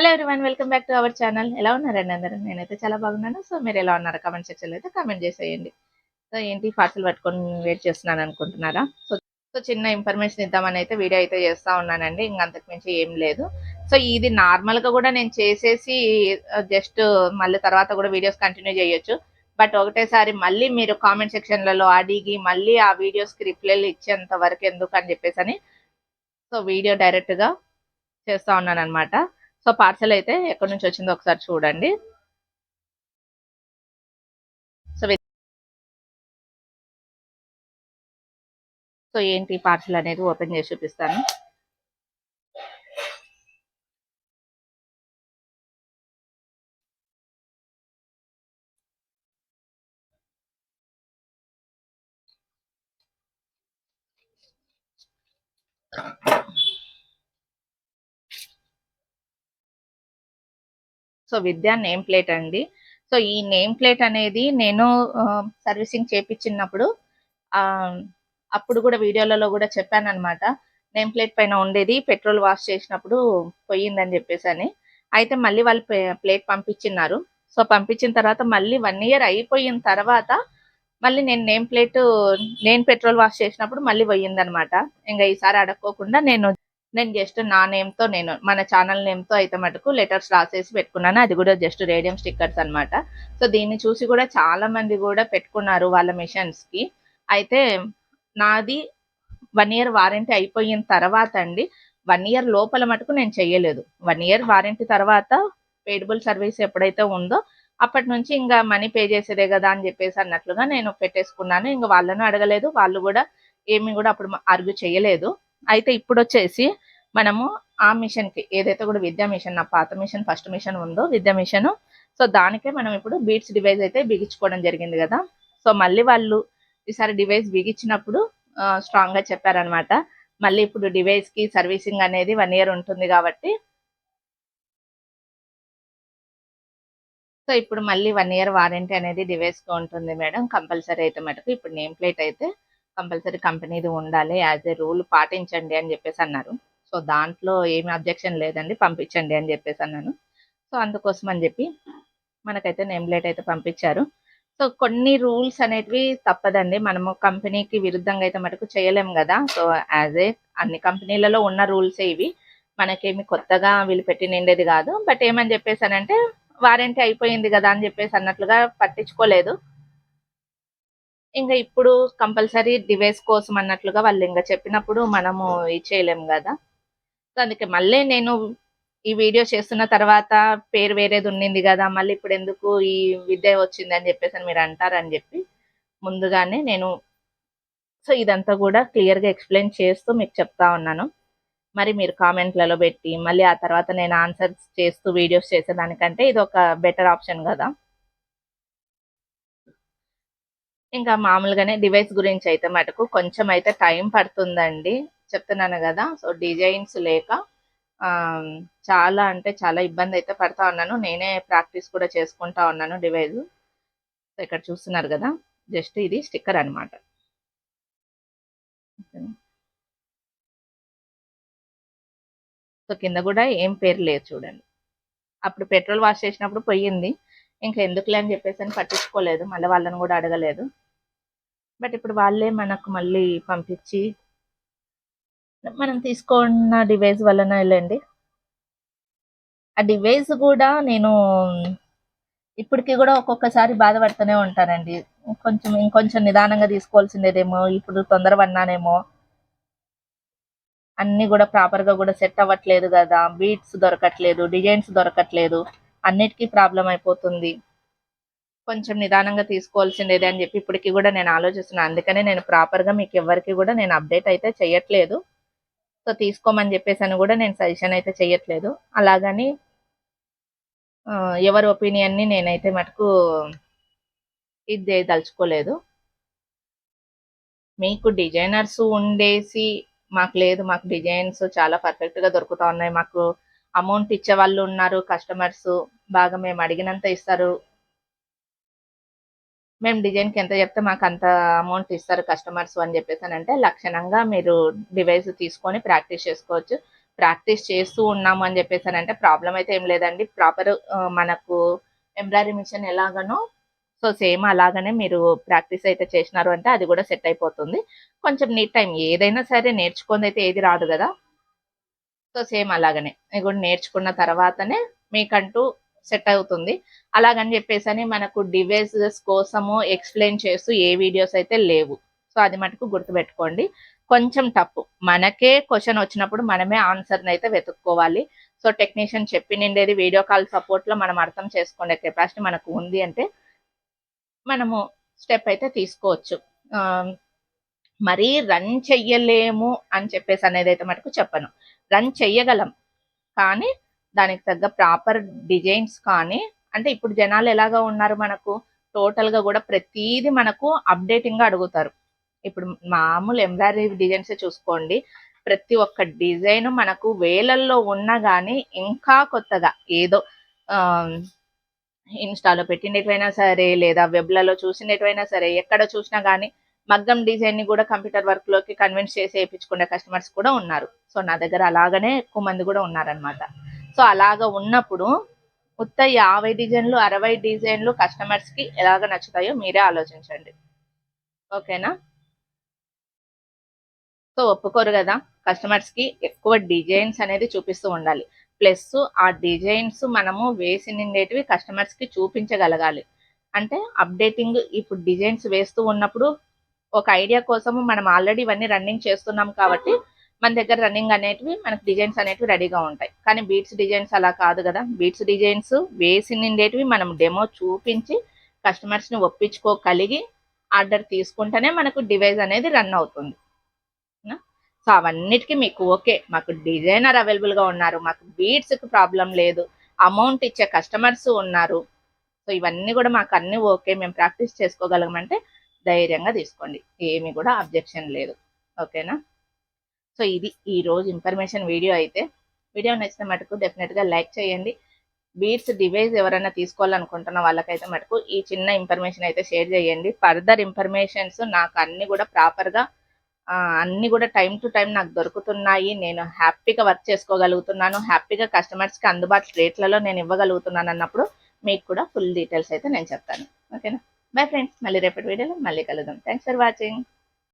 Hello everyone welcome back to our channel ఎలా ఉన్నారండి అందరూ? నేనైతే చాలా బాగున్నాను. సో మీరు ఎలా ఉన్నారు కామెంట్ సెక్షన్లో అయితే కామెంట్ చేసేయండి. సో ఏంటి పార్సల్ పట్టుకొని వెయిట్ చేస్తున్నాను అనుకుంటున్నారా? సో సో చిన్న ఇన్ఫర్మేషన్ ఇద్దామని అయితే వీడియో అయితే చేస్తా ఉన్నానండి. ఇంకంతకు మించి ఏం లేదు. సో ఇది నార్మల్గా కూడా నేను చేసేసి జస్ట్ మళ్ళీ తర్వాత కూడా వీడియోస్ కంటిన్యూ చేయొచ్చు. బట్ ఒకటేసారి మళ్ళీ మీరు కామెంట్ సెక్షన్లలో అడిగి మళ్ళీ ఆ వీడియోస్కి రిప్లైలు ఇచ్చేంత వరకు ఎందుకు అని చెప్పేసి అని సో వీడియో డైరెక్ట్గా చేస్తా ఉన్నాను అనమాట సో పార్సల్ అయితే ఎక్కడి నుంచి వచ్చిందో ఒకసారి చూడండి. సో సో ఏంటి పార్సల్ అనేది ఓపెన్ చేసి చూపిస్తాను. సో విద్యా నేమ్ ప్లేట్ అండి. సో ఈ నేమ్ ప్లేట్ అనేది నేను సర్వీసింగ్ చేపించినప్పుడు ఆ, అప్పుడు కూడా వీడియోలలో కూడా చెప్పాను అనమాట నేమ్ ప్లేట్ పైన ఉండేది పెట్రోల్ వాష్ చేసినప్పుడు పోయిందని చెప్పేసి అని అయితే మళ్ళీ వాళ్ళు ప్లేట్ పంపించినారు సో పంపించిన తర్వాత మళ్ళీ వన్ ఇయర్ అయిపోయిన తర్వాత మళ్ళీ నేను నేమ్ ప్లేట్ నేను పెట్రోల్ వాష్ చేసినప్పుడు మళ్ళీ పోయిందనమాట ఇంకా ఈసారి అడక్కోకుండా నేను నేను జస్ట్ నా నేమ్తో నేను మన ఛానల్ నేమ్తో అయితే మటుకు లెటర్స్ రాసేసి పెట్టుకున్నాను. అది కూడా జస్ట్ రేడియం స్టిక్కర్స్ అన్నమాట. సో దీన్ని చూసి కూడా చాలా మంది కూడా పెట్టుకున్నారు వాళ్ళ మిషన్స్కి అయితే నాది వన్ ఇయర్ వారంటీ అయిపోయిన తర్వాత అండి వన్ ఇయర్ లోపల మటుకు నేను చెయ్యలేదు. వన్ ఇయర్ వారంటీ తర్వాత పేడబుల్ సర్వీస్ ఎప్పుడైతే ఉందో అప్పటి నుంచి ఇంకా మనీ పే చేసేదే కదా అని చెప్పేసి అన్నట్లుగా నేను పెట్టేసుకున్నాను. ఇంకా వాళ్ళను అడగలేదు. వాళ్ళు కూడా ఏమి కూడా అప్పుడు అర్గు చేయలేదు. అయితే ఇప్పుడు వచ్చేసి మనము ఆ మిషన్కి ఏదైతే కూడా విద్యా మిషన్ నా పాత మిషన్ ఫస్ట్ మిషన్ ఉందో విద్యా మిషన్ సో దానికే మనం ఇప్పుడు బీట్స్ డివైస్ అయితే బిగించుకోవడం జరిగింది కదా. సో మళ్ళీ వాళ్ళు ఈసారి డివైస్ బిగించినప్పుడు స్ట్రాంగ్గా చెప్పారనమాట. మళ్ళీ ఇప్పుడు డివైస్కి సర్వీసింగ్ అనేది వన్ ఇయర్ ఉంటుంది కాబట్టి. సో ఇప్పుడు మళ్ళీ వన్ ఇయర్ వారంటీ అనేది డివైస్ ఉంటుంది మేడం కంపల్సరీ అయితే మటుకు. ఇప్పుడు నేమ్ ప్లేట్ అయితే కంపల్సరీ కంపెనీది ఉండాలి యాజ్ ఏ రూల్ పాటించండి అని చెప్పేసి అన్నారు. సో దాంట్లో ఏమి అబ్జెక్షన్ లేదండి పంపించండి అని చెప్పేసి అన్నాను. సో అందుకోసం అని చెప్పి మనకైతే నేమ్ ప్లేట్ అయితే పంపించారు. సో కొన్ని రూల్స్ అనేటివి తప్పదండి. మనము కంపెనీకి విరుద్ధంగా అయితే మటుకు చేయలేము కదా. సో యాజ్ ఏ అన్ని కంపెనీలలో ఉన్న రూల్సే ఇవి. మనకేమి కొత్తగా వీళ్ళు పెట్టి నిండేది కాదు. బట్ ఏమని చెప్పేసి అంటే వారంటీ అయిపోయింది కదా అని చెప్పేసి అన్నట్లుగా పట్టించుకోలేదు. ఇంకా ఇప్పుడు కంపల్సరీ డివైస్ కోసం అన్నట్లుగా వాళ్ళు ఇంకా చెప్పినప్పుడు మనము ఇది చేయలేము కదా. సో అందుకే మళ్ళీ నేను ఈ వీడియో చేస్తున్న తర్వాత పేరు వేరేది ఉండింది కదా మళ్ళీ ఇప్పుడు ఎందుకు ఈ విద్య వచ్చింది అని చెప్పేసి అని మీరు అంటారని చెప్పి ముందుగానే నేను సో ఇదంతా కూడా క్లియర్గా ఎక్స్ప్లెయిన్ చేస్తూ మీకు చెప్తా ఉన్నాను. మరి మీరు కామెంట్లలో పెట్టి మళ్ళీ ఆ తర్వాత నేను ఆన్సర్స్ చేస్తూ వీడియోస్ చేసేదానికంటే ఇది ఒక బెటర్ ఆప్షన్ కదా. ఇంకా మామూలుగానే డివైస్ గురించి అయితే మటుకు కొంచెం అయితే టైం పడుతుందండి. చెప్తున్నాను కదా సో డిజైన్స్ లేక చాలా అంటే చాలా ఇబ్బంది అయితే పడతా ఉన్నాను. నేనే ప్రాక్టీస్ కూడా చేసుకుంటా ఉన్నాను డివైజ్ ఇక్కడ చూస్తున్నారు కదా జస్ట్ ఇది స్టిక్కర్ అన్నమాట. సో కింద కూడా ఏం పేరు లేదు చూడండి. అప్పుడు పెట్రోల్ వాష్ చేసినప్పుడు పోయింది. ఇంకా ఎందుకులే అని చెప్పేసి అని పట్టించుకోలేదు. మళ్ళీ వాళ్ళని కూడా అడగలేదు. బట్ ఇప్పుడు వాళ్ళే మనకు మళ్ళీ పంపించి మనం తీసుకున్న డివైస్ వలన వెళ్ళండి ఆ డివైస్ కూడా నేను ఇప్పటికి కూడా ఒక్కొక్కసారి బాధపడుతూనే ఉంటానండి. కొంచెం ఇంకొంచెం నిదానంగా తీసుకోవాల్సిందేదేమో ఇప్పుడు తొందరపడినానేమో అన్ని కూడా ప్రాపర్గా కూడా సెట్ అవ్వట్లేదు కదా. బీట్స్ దొరకట్లేదు డిజైన్స్ దొరకట్లేదు. అన్నిటికీ ప్రాబ్లం అయిపోతుంది. కొంచెం నిదానంగా తీసుకోవాల్సిందేదే అని చెప్పి ఇప్పటికీ కూడా నేను ఆలోచిస్తున్నాను అందుకనే నేను ప్రాపర్గా మీకు ఎవరికి కూడా నేను అప్డేట్ అయితే చేయట్లేదు సో తీసుకోమని చెప్పేసి అని కూడా నేను సజెషన్ అయితే చేయట్లేదు అలాగని ఎవరి ఒపీనియన్ని నేనైతే మటుకు ఇది చేయదలుచుకోలేదు మీకు డిజైనర్స్ ఉండేసి మాకు లేదు. మాకు డిజైన్స్ చాలా పర్ఫెక్ట్గా దొరుకుతా ఉన్నాయి. మాకు అమౌంట్ ఇచ్చే వాళ్ళు ఉన్నారు కస్టమర్స్ బాగా మేము అడిగినంత ఇస్తారు. మేము డిజైన్కి ఎంత చెప్తే మాకు అంత అమౌంట్ ఇస్తారు కస్టమర్స్ అని చెప్పేసి అంటే లక్షణంగా మీరు డివైస్ తీసుకొని ప్రాక్టీస్ చేసుకోవచ్చు. ప్రాక్టీస్ చేస్తూ ఉన్నాము అని చెప్పేసి అంటే ప్రాబ్లం అయితే ఏం లేదండి. ప్రాపర్ మనకు ఎంబ్రాయిడరీ మిషన్ ఎలాగనో సో సేమ్ అలాగనే మీరు ప్రాక్టీస్ అయితే చేసినారు అంటే అది కూడా సెట్ అయిపోతుంది. కొంచెం నీట్ టైం ఏదైనా సరే నేర్చుకుంది అయితే ఏది రాదు కదా. సో సేమ్ అలాగనే. ఇది కూడా నేర్చుకున్న తర్వాతనే మీకంటూ సెట్ అవుతుంది. అలాగని చెప్పేసి అని మనకు డివైసెస్ కోసము ఎక్స్ప్లెయిన్ చేస్తూ ఏ వీడియోస్ అయితే లేవు. సో అది మటుకు గుర్తుపెట్టుకోండి. కొంచెం తప్పు. మనకే క్వశ్చన్ వచ్చినప్పుడు మనమే ఆన్సర్ని అయితే వెతుక్కోవాలి. సో టెక్నీషియన్ చెప్పి నిండేది వీడియో కాల్ సపోర్ట్లో మనం అర్థం చేసుకునే కెపాసిటీ మనకు ఉంది అంటే మనము స్టెప్ అయితే తీసుకోవచ్చు. మరీ రన్ చెయ్యలేము అని చెప్పేసి అనేది అయితే మటుకు చెప్పను. రన్ చెయ్యగలం. కానీ దానికి తగ్గ ప్రాపర్ డిజైన్స్ కానీ అంటే ఇప్పుడు జనాలు ఎలాగా ఉన్నారు మనకు? టోటల్గా కూడా ప్రతిదీ మనకు అప్డేటింగ్గా అడుగుతారు. ఇప్పుడు మామూలు ఎంబ్రాయిడరీ డిజైన్స్ చూసుకోండి. ప్రతి ఒక్క డిజైన్ మనకు వేలల్లో ఉన్నా కానీ ఇంకా కొత్తగా ఏదో ఆ, ఇన్స్టాలో పెట్టినట్టువైనా సరే లేదా వెబ్లలో చూసినట్టువైనా సరే ఎక్కడ చూసినా కానీ మగ్గం డిజైన్ని కూడా కంప్యూటర్ వర్క్లోకి కన్విన్స్ చేసి వేయించుకునే కస్టమర్స్ కూడా ఉన్నారు. సో నా దగ్గర అలాగనే ఎక్కువ మంది కూడా ఉన్నారనమాట సో అలాగ ఉన్నప్పుడు ఉత్త యాభై డిజైన్లు అరవై డిజైన్లు కస్టమర్స్కి ఎలాగ నచ్చుతాయో మీరే ఆలోచించండి. ఓకేనా? సో ఒప్పుకోరు కదా. కస్టమర్స్కి ఎక్కువ డిజైన్స్ అనేది చూపిస్తూ ఉండాలి. ప్లస్ ఆ డిజైన్స్ మనము వేసి నిండేటివి కస్టమర్స్కి చూపించగలగాలి. అంటే అప్డేటింగ్ ఇప్పుడు డిజైన్స్ వేస్తూ ఉన్నప్పుడు ఒక ఐడియా కోసము మనం ఆల్రెడీ ఇవన్నీ రన్నింగ్ చేస్తున్నాం కాబట్టి మన దగ్గర రన్నింగ్ అనేటివి మనకి డిజైన్స్ అనేటివి రెడీగా ఉంటాయి. కానీ బీట్స్ డిజైన్స్ అలా కాదు కదా. బీట్స్ డిజైన్స్ వేసి నిండేటివి మనం డెమో చూపించి కస్టమర్స్ని ఒప్పించుకోగలిగి ఆర్డర్ తీసుకుంటేనే మనకు డివైస్ అనేది రన్ అవుతుంది. సో అవన్నిటికీ మీకు ఓకే. మాకు డిజైనర్ అవైలబుల్గా ఉన్నారు. మాకు బీట్స్కి ప్రాబ్లం లేదు. అమౌంట్ ఇచ్చే కస్టమర్స్ ఉన్నారు. సో ఇవన్నీ కూడా మాకు అన్ని ఓకే. మేము ప్రాక్టీస్ చేసుకోగలమంటే ధైర్యంగా తీసుకోండి. ఏమి కూడా అబ్జెక్షన్ లేదు. ఓకేనా? సో ఇది ఈ రోజు ఇన్ఫర్మేషన్ వీడియో అయితే. వీడియో నచ్చిన మటుకు డెఫినెట్గా లైక్ చేయండి. బీట్స్ డివైస్ ఎవరైనా తీసుకోవాలనుకుంటున్న వాళ్ళకైతే మటుకు ఈ చిన్న ఇన్ఫర్మేషన్ అయితే షేర్ చేయండి. ఫర్దర్ ఇన్ఫర్మేషన్స్ నాకు అన్నీ కూడా ప్రాపర్గా అన్నీ కూడా టైం టు టైం నాకు దొరుకుతున్నాయి. నేను హ్యాపీగా వర్క్ చేసుకోగలుగుతున్నాను. హ్యాపీగా కస్టమర్స్కి అందుబాటు రేట్లలో నేను ఇవ్వగలుగుతున్నాను అన్నప్పుడు మీకు కూడా ఫుల్ డీటెయిల్స్ అయితే నేను చెప్తాను. ఓకేనా? బై ఫ్రెండ్స్ మళ్ళీ రేపటి వీడియోలో మళ్ళీ కలుద్దాం. Thanks for watching